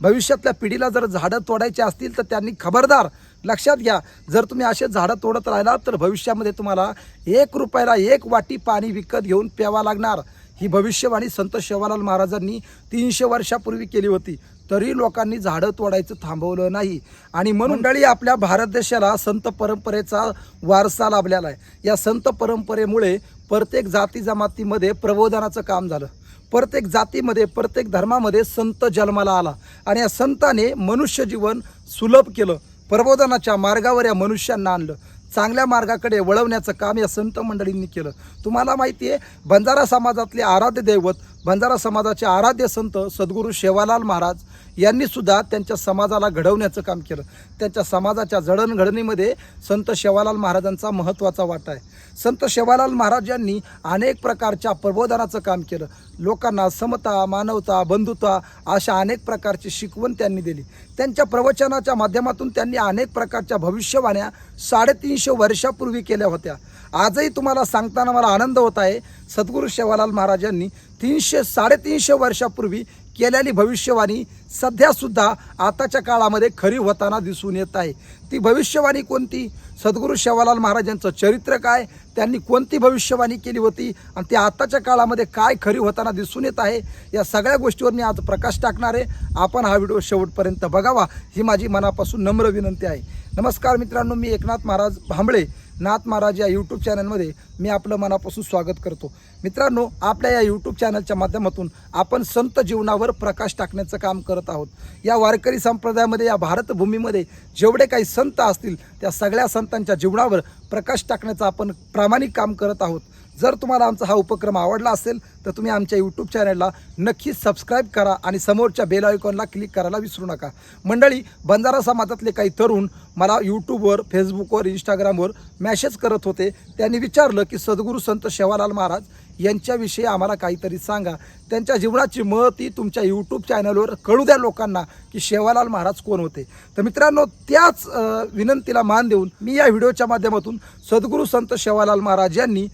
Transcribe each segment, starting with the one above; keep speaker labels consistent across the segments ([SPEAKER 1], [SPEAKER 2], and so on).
[SPEAKER 1] भविष्यातल्या पिढीला जर झाडं तोडायची असतील तर त्यांनी खबरदार लक्षात घ्या. जर तुम्ही असे झाडं तोडत राहिलात तर भविष्यामध्ये तुम्हाला एक रुपयाला एक वाटी पाणी विकत घेऊन प्यावा लागणार. ही भविष्यवाणी संत शेवालाल महाराजांनी तीनशे वर्षापूर्वी केली होती. तरी लोकांनी झाडं तोडायचं थांबवलं नाही. आणि म्हणून मंडळी आपल्या भारत देशाला संत परंपरेचा वारसा लाभलेला आहे. या संत परंपरेमुळे प्रत्येक जाती जमातीमध्ये प्रबोधनाचं काम झालं. प्रत्येक जातीमध्ये प्रत्येक धर्मामध्ये संत जन्माला आला. आणि या संताने मनुष्य जीवन सुलभ केलं. प्रबोधनाच्या मार्गावर या मनुष्यांना आणलं. चांगल्या मार्गाकडे वळवण्याचं काम या संत मंडळींनी केलं. तुम्हाला माहिती आहे बंजारा समाजातले आराध्य दैवत बंजारा समाजाचे आराध्य संत सद्गुरू शेवालाल महाराज यांनी सुद्धा त्यांच्या समाजाला घडवण्याचं काम केलं. त्यांच्या समाजाच्या जडणघडणीमध्ये संत शेवालाल महाराजांचा महत्त्वाचा वाटा आहे. संत शेवालाल महाराज यांनी अनेक प्रकारच्या प्रबोधनाचं काम केलं. लोकांना समता मानवता बंधुता अशा अनेक प्रकारची शिकवण त्यांनी दिली. त्यांच्या प्रवचनाच्या माध्यमातून त्यांनी अनेक प्रकारच्या भविष्यवाण्या साडेतीनशे वर्षापूर्वी केल्या होत्या. आजही तुम्हाला सांगताना मला आनंद होत आहे. सद्गुरू शेवालाल महाराजांनी तीनशे साडेतीनशे वर्षापूर्वी केलेली भविष्यवाणी सध्यासुद्धा आताच्या काळामध्ये खरी होताना दिसून येत आहे. ती भविष्यवाणी कोणती? सद्गुरू शेवालाल महाराजांचं चरित्र काय? त्यांनी कोणती भविष्यवाणी केली होती? आणि ते आताच्या काळामध्ये काय खरी होताना दिसून येत आहे? या सगळ्या गोष्टीवर मी आज प्रकाश टाकणार आहे. आपण हा व्हिडिओ शेवटपर्यंत बघावा. ही माझी मनापासून नम्र विनंती आहे. नमस्कार मित्रांनो मी एकनाथ महाराज भांबळे. नाथ महाराज या यूट्यूब चॅनलमध्ये मी आपलं मनापासून स्वागत करतो. मित्रांनो आपल्या या यूट्यूब चॅनलच्या माध्यमातून आपण संत जीवनावर प्रकाश टाकण्याचं काम करत आहोत. या वारकरी संप्रदायामध्ये या भारतभूमीमध्ये जेवढे काही संत असतील त्या सगळ्या संतांच्या जीवनावर प्रकाश टाकण्याचं आपण प्रामाणिक काम करत आहोत. जर तुम्हाला आमचा हा उपक्रम आवडला असेल तर तुम्ही आमच्या यूट्यूब चॅनलला नक्कीच सबस्क्राईब करा आणि समोरच्या बेल आयकॉनला क्लिक करायला विसरू नका. मंडळी बंजारा समाजातले काही तरुण मला यूट्यूबवर फेसबुकवर इंस्टाग्रामवर मॅसेज करत होते. त्यांनी विचारलं की सद्गुरू संत शेवालाल महाराज यांच्याविषयी आम्हाला काहीतरी सांगा. त्यांच्या जीवनाची महती तुमच्या यूट्यूब चॅनलवर कळू द्या लोकांना की शेवालाल महाराज कोण होते. तर मित्रांनो त्याच विनंतीला मान देऊन मी या व्हिडिओच्या माध्यमातून सद्गुरू संत शेवालाल महाराज यांनी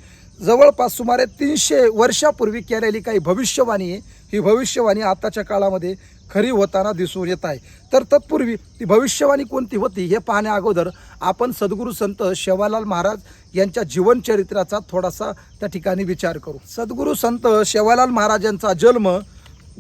[SPEAKER 1] जवळपास सुमारे तीनशे वर्षापूर्वी केलेली काही भविष्यवाणी आहे. ही भविष्यवाणी आताच्या काळामध्ये खरी होताना दिसून येत आहे. तर तत्पूर्वी ती भविष्यवाणी कोणती होती हे पाहण्या अगोदर आपण सद्गुरू संत शेवालाल महाराज यांच्या जीवनचरित्राचा थोडासा त्या ठिकाणी विचार करू. सद्गुरू संत शेवालाल महाराजांचा जन्म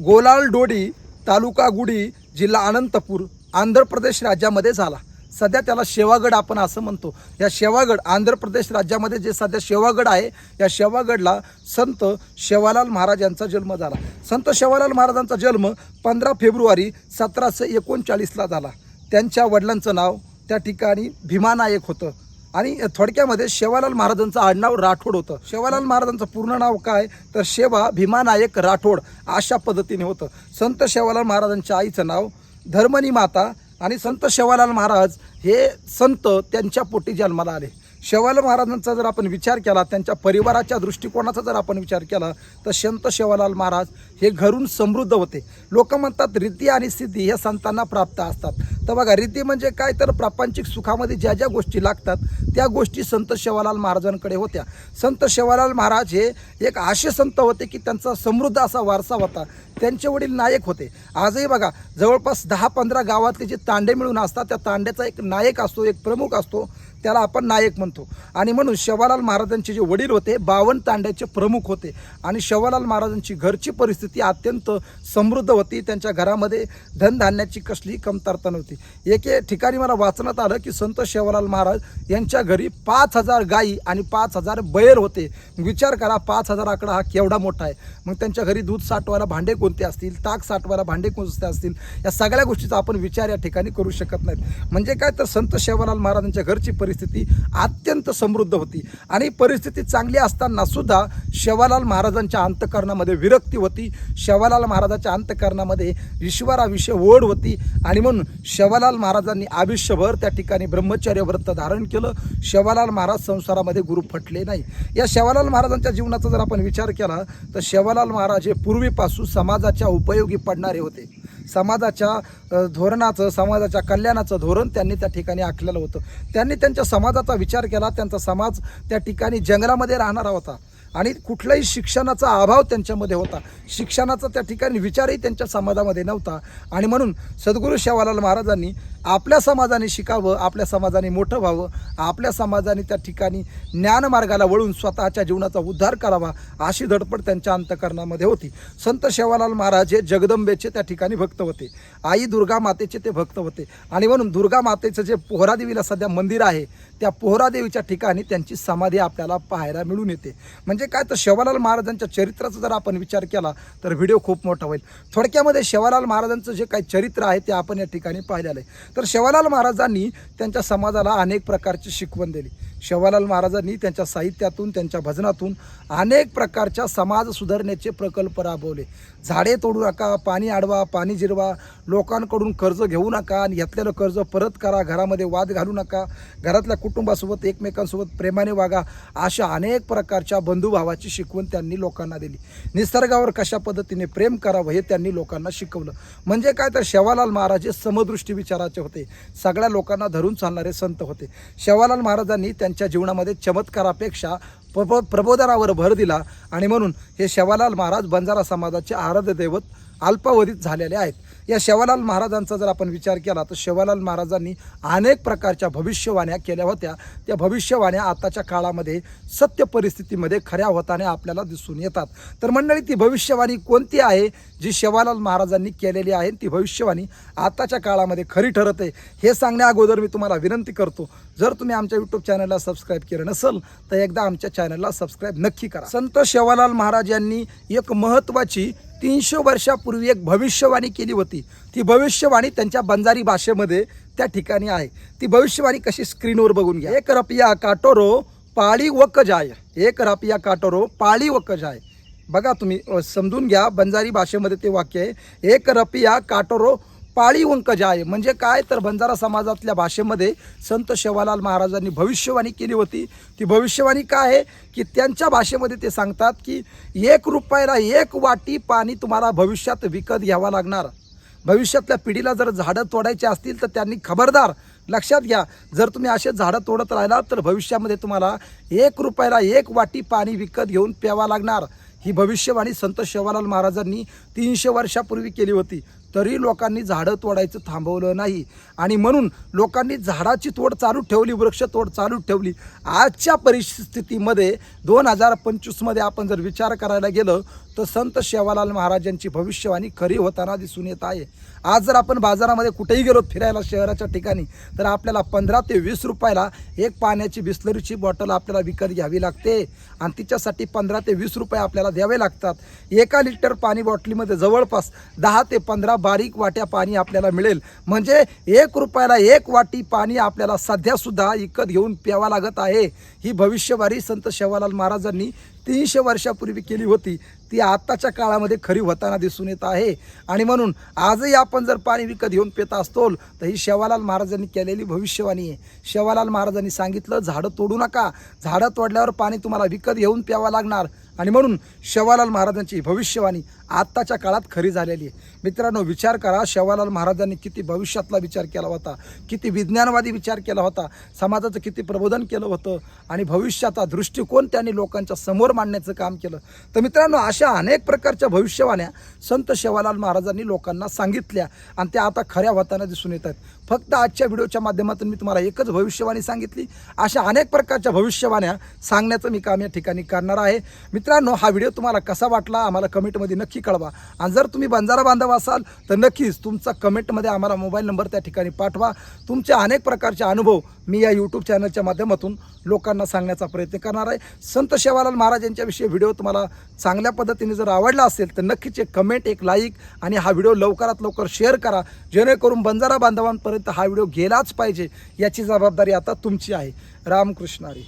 [SPEAKER 1] गोलाल डोडी तालुका गुडी जिल्हा अनंतपूर आंध्र प्रदेश राज्यामध्ये झाला. सध्या त्याला शेवागड आपण असं म्हणतो. या शेवागड आंध्र प्रदेश राज्यामध्ये जे सध्या शेवागड आहे या शेवागडला संत शेवालाल महाराज यांचा जन्म झाला. संत शेवालाल महाराजांचा जन्म पंधरा फेब्रुवारी सतराशे एकोणचाळीसला झाला. त्यांच्या वडिलांचं नाव त्या ठिकाणी भीमानायक होतं. आणि थोडक्यामध्ये शेवालाल महाराजांचं आडनाव राठोड होतं. शेवालाल महाराजांचं पूर्ण नाव काय? तर शेवा भीमानायक राठोड अशा पद्धतीने होतं. संत शेवालाल महाराजांच्या आईचं नाव धर्मनी माता आणि संत शेवालाल महाराज हे संत त्यांच्या पोटी जन्माला आले. शेवाल महाराजांचा जर आपण विचार केला त्यांच्या परिवाराच्या दृष्टिकोनाचा जर आपण विचार केला तर संत शेवालाल महाराज हे घरून समृद्ध होते. लोक म्हणतात रीती आणि सिद्धी हे संतांना प्राप्त असतात. तर बघा रीती म्हणजे काय? तर प्रापंचिक सुखामध्ये ज्या ज्या गोष्टी लागतात त्या गोष्टी संत शेवालाल महाराजांकडे होत्या. संत शेवालाल महाराज हे एक असे संत होते की त्यांचा समृद्ध असा वारसा होता. त्यांचे वडील नायक होते. आजही बघा जवळपास दहा पंधरा गावातले जे तांडे मिळून असतात त्या तांड्याचा एक नायक असतो एक प्रमुख असतो. त्याला आपण नायक म्हणतो. आणि म्हणून शेवालाल महाराजांचे जे वडील होते बावन तांड्याचे प्रमुख होते. आणि शेवालाल महाराजांची घरची परिस्थिती अत्यंत समृद्ध होती. त्यांच्या घरामध्ये धनधान्याची कसली कमतरता नव्हती. एके ठिकाणी मला वाचण्यात आलं की संत शेवालाल महाराज यांच्या घरी पाच हजार गायी आणि पाच हजार बैल होते. विचार करा पाच हजार आकडा हा केवढा मोठा आहे. मग त्यांच्या घरी दूध साठवायला भांडे कोणते असतील ताक साठवायला भांडे कोणते असतील या सगळ्या गोष्टीचा आपण विचार या ठिकाणी करू शकत नाहीत. म्हणजे काय तर संत शेवालाल महाराजांच्या घरची परिस्थिती परिस्थिती अत्यंत समृद्ध होती. आणि परिस्थिती चांगली असताना सुद्धा शेवालाल महाराजांच्या अंतकरणामध्ये विरक्ती होती. शेवालाल महाराजांच्या अंतकरणामध्ये ईश्वराविषयी ओढ होती. आणि म्हणून शेवालाल महाराजांनी आयुष्यभर त्या ठिकाणी ब्रह्मचर्य व्रत धारण केलं. शेवालाल महाराज संसारामध्ये गुरु फटले नाही. या शेवालाल महाराजांच्या जीवनाचा जर आपण विचार केला तर शेवालाल महाराज हे पूर्वीपासून समाजाच्या उपयोगी पडणारे होते. समाजाच्या धोरणाचं समाजाच्या कल्याणाचं धोरण त्यांनी त्या ठिकाणी आखलेलं होतं. त्यांनी त्यांच्या समाजाचा विचार केला त्यांचा समाज त्या ठिकाणी जंगलामध्ये राहणारा होता. आणि कुठलाही शिक्षणाचा अभाव त्यांच्यामध्ये होता. शिक्षणाचा त्या ठिकाणी विचारही त्यांच्या समाजामध्ये नव्हता. आणि म्हणून सद्गुरू शेवालाल महाराजांनी आपल्या समाजाने शिकावं आपल्या समाजाने मोठं व्हावं आपल्या समाजाने त्या ठिकाणी ज्ञानमार्गाला वळून स्वतःच्या जीवनाचा उद्धार करावा अशी धडपड त्यांच्या अंतकरणामध्ये होती. संत शेवालाल महाराज हे जगदंबेचे त्या ठिकाणी भक्त होते. आई दुर्गा मातेचे ते भक्त होते. आणि म्हणून दुर्गा मातेचं जे पोहरादेवीला सध्या मंदिर आहे त्या पोहरादेवीच्या ठिकाणी त्यांची समाधी आपल्याला पाहायला मिळून येते. म्हणजे म्हणजे काय तर शेवालाल महाराजांच्या चरित्राचा जर आपण विचार केला तर व्हिडिओ खूप मोठा होईल. थोडक्यामध्ये शेवालाल महाराजांचं जे काही चरित्र आहे ते आपण या ठिकाणी पाहिलेलं आहे. तर शेवालाल महाराजांनी त्यांच्या समाजाला अनेक प्रकारची शिकवण दिली. शेवालाल महाराजांनी त्यांच्या साहित्यातून त्यांच्या भजनातून अनेक प्रकारच्या समाज सुधारण्याचे प्रकल्प राबवले. झाडे तोडू नका पाणी आडवा पाणी जिरवा लोकांकडून कर्ज घेऊ नका आणि घेतलेलं कर्ज परत करा घरामध्ये वाद घालू नका घरातल्या कुटुंबासोबत एकमेकांसोबत प्रेमाने वागा अशा अनेक प्रकारच्या बंधुभावाची शिकवण त्यांनी लोकांना दिली. निसर्गावर कशा पद्धतीने प्रेम करावं हे त्यांनी लोकांना शिकवलं. म्हणजे काय तर शेवालाल महाराज हे समदृष्टी विचाराचे होते. सगळ्या लोकांना धरून चालणारे संत होते. शेवालाल महाराजांनी त्यांच्या जीवनामध्ये चमत्कारापेक्षा प्रबो प्रबोधनावर भर दिला आणि म्हणून हे शेवालाल महाराज बंजारा समाजाचे आराध्य दैवत अल्पावधीत झालेले आहेत. या शेवालाल महाराजांचा जर आपण विचार केला तर शेवालाल महाराजांनी अनेक प्रकारच्या भविष्यवाण्या केल्या होत्या. त्या भविष्यवाण्या आताच्या काळामध्ये सत्य परिस्थितीमध्ये खऱ्या होताना आपल्याला दिसून येतात. तर मंडळी ती भविष्यवाणी कोणती आहे? जी शेवालाल महाराजांनी केलेली आहे ती भविष्यवाणी आताच्या काळामध्ये खरी ठरत आहे हे सांगण्या अगोदर मी तुम्हाला विनंती करतो. जर तुम्ही आमच्या यूट्यूब चॅनलला सबस्क्राईब केलं नसेल तर एकदा आमच्या चॅनलला सबस्क्राईब नक्की करा. संत शेवालाल महाराज यांनी एक महत्त्वाची तीनशे वर्षापूर्वी एक भविष्यवाणी केली होती. ती भविष्यवाणी त्यांच्या बंजारी भाषेमध्ये त्या ठिकाणी आहे. ती भविष्यवाणी कशी स्क्रीनवर बघून घ्या. एक रपिया काटोरो पाळी वक जाय. एक रपिया काटोरो पाळी वक जाय. बघा तुम्ही समजून घ्या बंजारी भाषेमध्ये ते वाक्य आहे. एक रपिया काटोरो पाळी वंकजाय म्हणजे काय? तर बंजारा समाजातल्या भाषेमध्ये संत शेवालाल महाराजांनी भविष्यवाणी केली होती. ती भविष्यवाणी काय आहे? की त्यांच्या भाषेमध्ये ते सांगतात की एक रुपयाला एक वाटी पाणी तुम्हाला भविष्यात विकत घ्यावा लागणार. भविष्यातल्या पिढीला जर झाडं तोडायची असतील तर त्यांनी खबरदार लक्षात घ्या. जर तुम्ही असे झाडं तोडत राहिलात तर भविष्यामध्ये तुम्हाला एक रुपयाला एक वाटी पाणी विकत घेऊन प्यावा लागणार. ही भविष्यवाणी संत शेवालाल महाराजांनी तीनशे वर्षापूर्वी केली होती. तरी लोकांनी झाडं तोडायचं थांबवलं नाही. आणि म्हणून लोकांनी झाडाची तोड चालू ठेवली वृक्ष तोड चालू ठेवली. आजच्या परिस्थितीमध्ये दोन हजार पंचवीसमध्ये आपण जर विचार करायला गेलं तर संत शेवालाल महाराजांची भविष्यवाणी खरी होताना दिसून येत आहे. आज जर आपण बाजारामध्ये कुठेही गेलो फिरायला शहराच्या ठिकाणी तर आपल्याला पंधरा ते वीस रुपयाला एक पाण्याची बिस्लरीची बॉटल आपल्याला विकत घ्यावी लागते. आणि तिच्यासाठी पंधरा ते वीस रुपये आपल्याला द्यावे लागतात. एका लिटर पाणी बॉटलीमध्ये जवळपास दहा ते पंधरा बारीक वाट्या पाणी आपल्याला मिळेल. म्हणजे एक रुपयाला एक वाटी पाणी आपल्याला सध्यासुद्धा विकत घेऊन प्यावा लागत आहे. ही भविष्यवाणी संत शेवालाल महाराजांनी तीनशे वर्षापूर्वी केली होती. ती आत्ताच्या काळामध्ये खरी होताना दिसून येत आहे. आणि म्हणून आजही आपण जर पाणी विकत घेऊन पित असतो तर ही शेवालाल महाराजांनी केलेली भविष्यवाणी आहे. शेवालाल महाराजांनी सांगितलं झाडं तोडू नका. झाडं तोडल्यावर पाणी तुम्हाला विकत घेऊन प्यावं लागणार. आणि म्हणून शेवालाल महाराजांची भविष्यवाणी आत्ताच्या काळात खरी झालेली आहे. मित्रांनो विचार करा शेवालाल महाराजांनी किती भविष्यातला विचार केला होता किती विज्ञानवादी विचार केला होता समाजाचं किती प्रबोधन केलं होतं आणि भविष्याचा दृष्टिकोन त्यांनी लोकांच्या समोर मांडण्याचं काम केलं. तर मित्रांनो अशा अनेक प्रकारच्या भविष्यवाण्या संत शेवालाल महाराजांनी लोकांना सांगितल्या आणि त्या आता खऱ्या होताना दिसून येत आहेत. फक्त आजच्या व्हिडिओच्या माध्यमातून मी तुम्हाला एकच भविष्यवाणी सांगितली. अशा अनेक प्रकारच्या भविष्यवाण्या सांगण्याचं मी काम या ठिकाणी करणार आहे. मित्रांनो हा व्हिडिओ तुम्हाला कसा वाटला आम्हाला कमेंटमध्ये नक्की कळवा. आणि जर तुम्ही बंजारा बांधव असाल तर नक्कीच तुमचा कमेंटमध्ये आम्हाला मोबाईल नंबर त्या ठिकाणी पाठवा. तुमचे अनेक प्रकारचे अनुभव मी या यूट्यूब चॅनलच्या माध्यमातून लोकांना सांगण्याचा प्रयत्न करणार आहे. संत शेवालाल महाराज यांच्याविषयी व्हिडिओ तुम्हाला चांगल्या पद्धतीने जर आवडला असेल तर नक्कीच एक कमेंट एक लाईक आणि हा व्हिडिओ लवकरात लवकर शेअर करा. जेणेकरून बंजारा बांधवांपर्यंत हा व्हिडिओ गेलाच पाहिजे याची जबाबदारी आता तुमची आहे. रामकृष्णारी